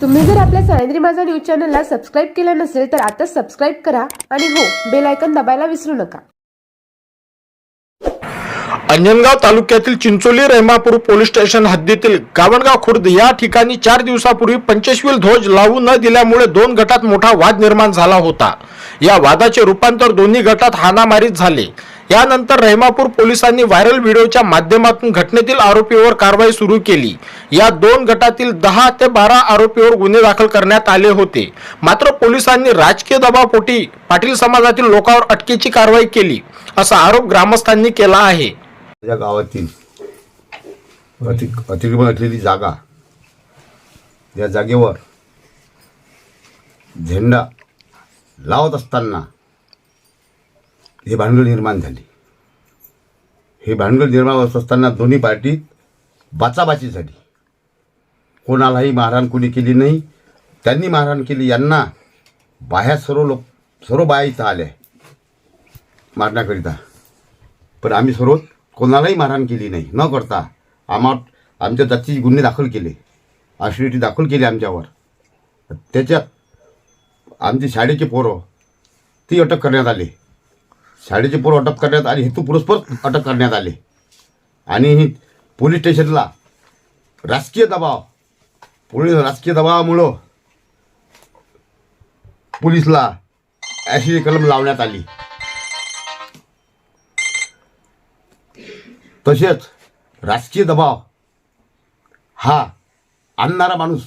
तुम्ही जर आपल्या सह्याद्री माझा न्यूज चॅनलला सबस्क्राईब केलं नसेल तर आता सबस्क्राईब करा आणि हो बेल आयकन विसरू नका. अंजनगाव तालुक्यातील चिंचोली रेमापूर पोलीस स्टेशन हद्दीतील गावणगाव खुर्द या ठिकाणी चार दिवसापूर्वी पंचशील ध्वज लावू न दिल्यामुळे दोन गटात मोठा वाद निर्माण झाला होता. या वादाचे रूपांतर दोन्ही गटात हानामारीत झाले. यानंतर रेहमापूर पोलिसांनी व्हायरल व्हिडिओच्या माध्यमातून घटनेतील आरोपीवर कारवाई सुरू केली. या दोन गटातील दहा ते बारा आरोपीवर गुन्हे दाखल करण्यात आले होते. मात्र पोलिसांनी राजकीय दबावपोटी पाटील समाजातील लोकांवर अटकेची कारवाई केली असा आरोप ग्रामस्थांनी केला आहे. या गावातील अतिक्रमण असलेली जागा या जागेवर झेंडा लावत असताना हे भानगड निर्माण झाली. हे भानगड निर्माण होत असताना दोन्ही पार्टीत बाचाबाची झाली. कोणालाही मारहाण कोणी केली नाही. त्यांनी मारहाण केली यांना बाह्या सर्व लोक सर्व बाया इथं आल्या. मारण्याकरिता. पण आम्ही सर्व कोणालाही मारहाण केली नाही. न करता आम्हा आमच्या जातीचे गुन्हे दाखल केले. आश्रिटी दाखल केली आमच्यावर. त्याच्यात आमची शाळेचे पोरं ती अटक करण्यात आली. शाळेचे पोरं अटक करण्यात आले हेतू पुरस्पर अटक करण्यात आले. आणि पोलीस स्टेशनला राजकीय दबाव पोलीस राजकीय दबावामुळं पोलीसला ॲसिड कलम लावण्यात आली. तसेच राजकीय दबाव हा आणणारा माणूस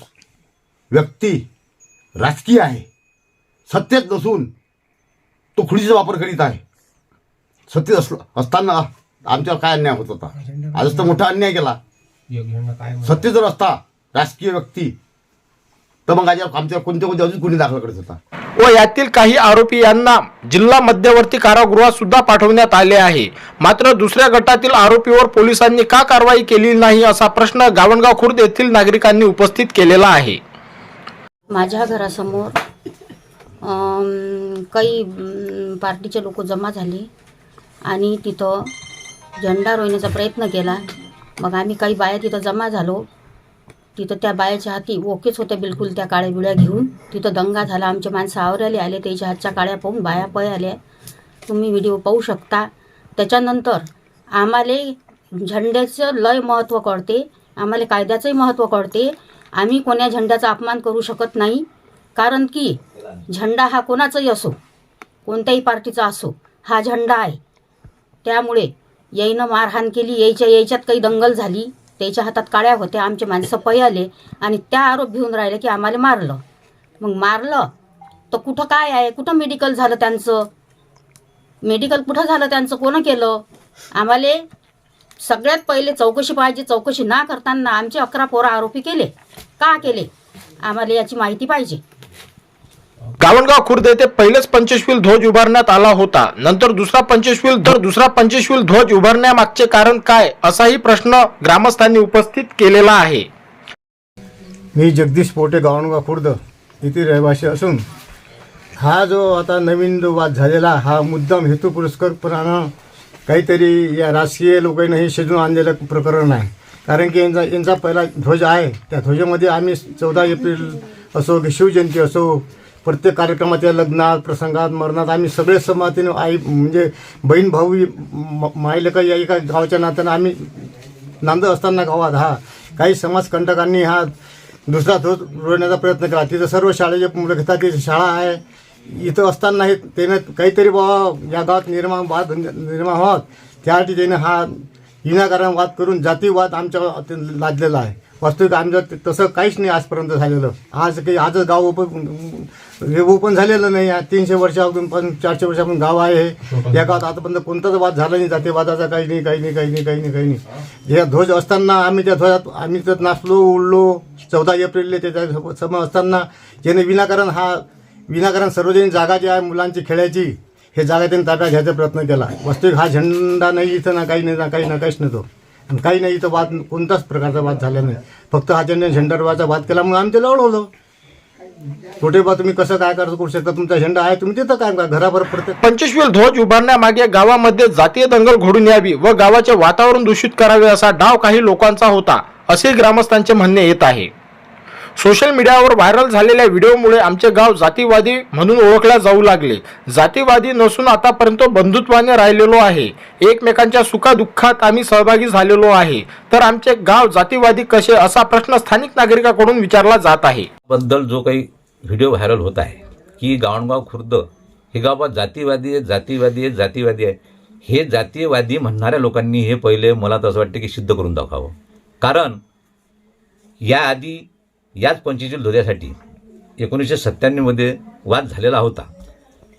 व्यक्ती राजकीय आहे. सत्तेत नसून तो खुडीचा वापर करीत आहे. सत्तेत अस असताना आमच्यावर काय अन्याय होत होता? आजच तर मोठा अन्याय केला. सत्तेत जर असता राजकीय व्यक्ती तर मग आमच्यावर कोणते कोणते अजून गुन्हे दाखल करत होता? व यातील काही आरोपी यांना जिल्हा मध्यवर्ती कारागृहात सुद्धा पाठवण्यात आले आहे. मात्र दुसऱ्या गटातील आरोपीवर पोलिसांनी का कारवाई केली नाही असा प्रश्न गावणगाव खुर्द येथील नागरिकांनी उपस्थित केलेला आहे. माझ्या घरासमोर अम, काही अम, पार्टीचे लोक जमा झाले. आणि तिथं झेंडा रोवण्याचा प्रयत्न केला. मग आम्ही काही बाया तिथं जमा झालो. तिथं त्या बायाच्या हाती ओकेच होत्या बिलकुल त्या काळ्या बिळ्या घेऊन. तिथं दंगा झाला. आमचे माणसं आवराले आले. त्याच्या हातच्या काळ्या पाहून बाया पळ आल्या. तुम्ही व्हिडिओ पाहू शकता. त्याच्यानंतर आम्हाला झेंड्याचं लय महत्त्व कळते. आम्हाला कायद्याचंही महत्त्व कळते. आम्ही कोण्या झेंड्याचा अपमान करू शकत नाही. कारण की झेंडा हा कोणाचाही असो कोणत्याही पार्टीचा असो हा झेंडा आहे. त्यामुळे याईनं मारहाण केली यायच्या यायच्यात काही दंगल झाली त्याच्या हातात काळ्या होत्या आमचे माणसं पळाले आणि त्या आरोप घेऊन राहिले की आम्हाला मारलं. मग मारलं? तर कुठं काय आहे? कुठं मेडिकल झालं त्यांचं? मेडिकल कुठं झालं त्यांचं? कोणं केलं? आम्हाला सगळ्यात पहिले चौकशी पाहिजे चौकशी ना करताना आमचे अकरा पोरं आरोपी केले. का केले? आम्हाला याची माहिती पाहिजे. गावणगाव खुर्द येथे पहिलेच पंचशील ध्वज उभारण्यात आला होता. नंतर दुसरा पंचशील तर दुसरा पंचशील ध्वज उभारण्यामागचे कारण काय असाही प्रश्न ग्रामस्थांनी उपस्थित केलेला आहे. मी जगदीश पोटे गावणगाव खुर्द येथे रहिवासी असून हा जो आता नवीन जो वाद झालेला हा मुद्दाम हेतू पुरस्कारपणानं काहीतरी या राजकीय लोकांना हे शिजून आणलेलं प्रकरण आहे. कारण की यांचा यांचा पहिला ध्वज आहे. त्या ध्वजामध्ये आम्ही चौदा एप्रिल असो की शिवजयंती असो प्रत्येक कार्यक्रमाच्या लग्नात प्रसंगात मरणात आम्ही सगळे समातीने आई म्हणजे बहीण भाऊ म- या एका गावाच्या नात्यानं आम्ही नांदत असताना गावात हा काही समाजकंटकांनी हा दुसरा धोत रोवण्याचा प्रयत्न केला. तिथं सर्व शाळेचे मुलं घेतात तिथे शाळा आहे. इथं असतानाही त्यानं काहीतरी बाबा या गावात निर्माण वाद निर्माण व्हावा. त्यासाठी त्यानं हा विनाकारण वाद करून जातीवाद आमच्या लादलेला आहे. वास्तविक आमचं तसं काहीच नाही आजपर्यंत झालेलं. आज काही आजच गाव ओपन हे ओपन झालेलं नाही तीनशे वर्षापासून पण चारशे वर्षापासून गाव आहे. हे या गावात आतापर्यंत कोणताच वाद झाला नाही. जातीवादाचा काही नाही काही नाही काही नाही काही नाही काही नाही. या ध्वज असताना आम्ही त्या ध्वजात आम्ही तर नाचलो उडलो. चौदा एप्रिलला त्याच्या सम असताना ज्याने विनाकारण हा विनाकारण सार्वजनिक जागा जी आहे मुलांची खेळायची हे जागा त्यांनी ताब्यात घ्यायचा प्रयत्न केला. वास्तविक हा झेंडा नाही इथं ना काही नाही ना काही ना काहीच तो. आणि काही नाही इथं वाद कोणताच प्रकारचा वाद झाला नाही. फक्त आचार्य झेंडरवाचा वाद केला म्हणून आम्ही त्याला अडवलं छोटे बा तुम्ही कसं काय करू शकता? तुमचा झेंडा आहे तुम्ही तिथं काय करा घराभर प्रत्येक पंचशील ध्वज उभारण्यामागे गावामध्ये जातीय दंगल घडून यावी व गावाचे वातावरण दूषित करावे असा डाव काही लोकांचा होता असे ग्रामस्थांचे म्हणणे येत आहे. सोशल मीडियावर व्हायरल झालेल्या व्हिडिओमुळे आमचे गाव जातीवादी म्हणून ओळखल्या जाऊ लागले. जातीवादी नसून आतापर्यंत बंधुत्वाने राहिलेलो आहे. एकमेकांच्या सुखादुःखात आम्ही सहभागी झालेलो आहे. तर आमचे गाव जातीवादी कसे असा प्रश्न स्थानिक नागरिकाकडून विचारला जात आहे. बद्दल जो काही व्हिडिओ व्हायरल होत आहे की गावणगाव खुर्द हे गाव जातीवादी आहे जातीवादी आहे जातीवादी आहे. हे जातीयवादी म्हणणाऱ्या लोकांनी हे पहिले मला तर असं वाटतं की सिद्ध करून दाखवावं. कारण याआधी याच पंचवीस ध्वजासाठी एकोणीसशे सत्त्याण्णवमध्ये वाद झालेला होता.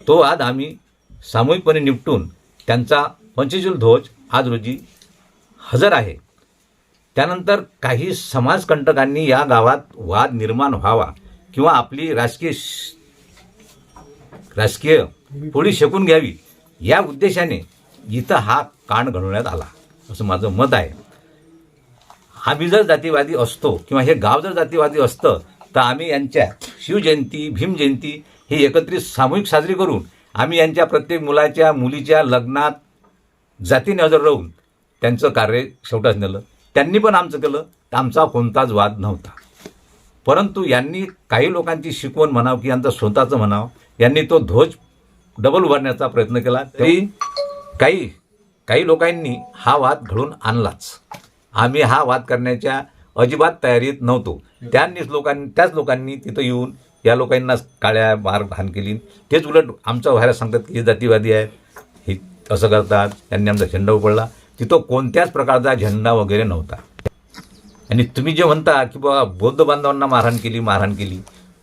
तो वाद आम्ही सामूहिकपणे निपटून त्यांचा पंचशील ध्वज आज रोजी हजर आहे. त्यानंतर काही समाजकंटकांनी या गावात वाद निर्माण व्हावा किंवा आपली राजकीय श- राजकीय पोळी शेकून घ्यावी या उद्देशाने इथं हा कांड घडवण्यात आला असं माझं मत आहे. आम्ही जर जातीवादी असतो किंवा हे गाव जर जातीवादी असतं तर आम्ही यांच्या शिवजयंती भीमजयंती ही एकत्रित सामूहिक साजरी करून आम्ही यांच्या प्रत्येक मुलाच्या मुलीच्या लग्नात जातीने हजर राहून त्यांचं कार्य शेवटाच नेलं. त्यांनी पण आमचं केलं तर आमचा कोणताच वाद नव्हता. परंतु यांनी काही लोकांची शिकवण म्हणावं की यांचं स्वतःचं म्हणावं यांनी तो ध्वज डबल उभारण्याचा प्रयत्न केला. तरी काही काही लोकांनी हा वाद घडून आणलाच. आम्ही हा वाद करण्याच्या अजिबात तयारीत नव्हतो. त्यांनीच लोकांनी त्याच लोकांनी तिथं येऊन या लोकांना काळ्या मार घाण केली. तेच उलट आमचं व्हायला सांगतात की हे जातीवादी आहेत हे असं करतात त्यांनी आमचा झेंडा उपडला तिथं कोणत्याच प्रकारचा झेंडा वगैरे नव्हता. आणि तुम्ही जे म्हणता की बाबा बौद्ध बांधवांना मारहाण केली मारहाण केली.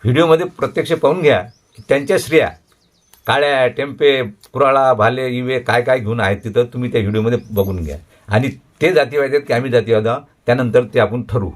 व्हिडिओमध्ये प्रत्यक्ष पाहून घ्या की त्यांच्या स्त्रिया काळ्या टेम्पे कुराळा भाले इवे काय काय घेऊन आहेत तिथं तुम्ही त्या व्हिडिओमध्ये बघून घ्या. आणि ते जातीवाद आहेत की आम्ही जातीवाद त्यानंतर ते आपण ठरवू.